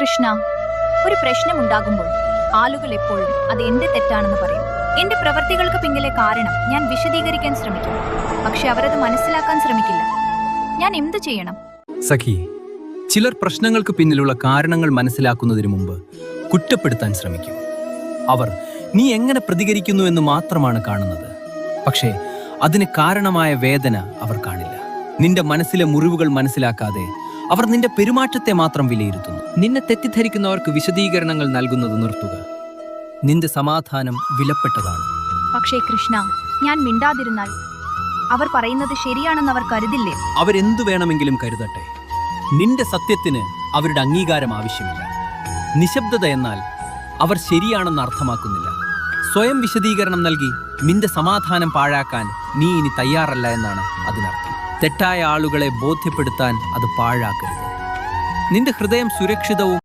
കൃഷ്ണ ഒരു പ്രശ്നമുണ്ടാകുമ്പോൾ ആളുകൾ എപ്പോഴും അത് എന്റെ തെറ്റാണെന്ന് പറയും. എന്റെ പ്രവർത്തികൾക്ക് പിന്നിലെ കാരണം ഞാൻ വിശദീകരിക്കാൻ ശ്രമിക്കും. പക്ഷെ അവരത് മനസ്സിലാക്കാൻ ശ്രമിക്കില്ല. ഞാൻ എന്ത് ചെയ്യണം? സഖി ചിലർ പ്രശ്നങ്ങൾക്ക് പിന്നിലുള്ള കാരണങ്ങൾ മനസ്സിലാക്കുന്നതിന് മുമ്പ് കുറ്റപ്പെടുത്താൻ ശ്രമിക്കും. അവർ നീ എങ്ങനെ പ്രതികരിക്കുന്നു എന്ന് മാത്രമാണ് കാണുന്നത്. പക്ഷേ അതിന് കാരണമായ വേദന അവർ കാണില്ല. നിന്റെ മനസ്സിലെ മുറിവുകൾ മനസ്സിലാക്കാതെ അവർ നിന്റെ പെരുമാറ്റത്തെ മാത്രം വിലയിരുത്തുന്നു. നിന്നെ തെറ്റിദ്ധരിക്കുന്നവർക്ക് വിശദീകരണങ്ങൾ നൽകുന്നത് നിർത്തുക. നിന്റെ സമാധാനം വിലപ്പെട്ടതാണ്. പക്ഷേ കൃഷ്ണ ഞാൻ മിണ്ടാതിരുന്നാൽ അവർ പറയുന്നത് ശരിയാണെന്ന് അവർ കരുതില്ലേ? അവരെന്തു വേണമെങ്കിലും കരുതട്ടെ. നിന്റെ സത്യത്തിന് അവരുടെ അംഗീകാരം ആവശ്യമില്ല. നിശബ്ദത എന്നാൽ അവർ ശരിയാണെന്ന് അർത്ഥമാക്കുന്നില്ല. സ്വയം വിശദീകരണം നൽകി നിന്റെ സമാധാനം പാഴാക്കാൻ നീ ഇനി തയ്യാറല്ല എന്നാണ് അതിനർത്ഥം. തെറ്റായ ആളുകളെ ബോധ്യപ്പെടുത്താൻ അത് പാഴാക്കരുത്. നിന്റെ ഹൃദയം സുരക്ഷിതവും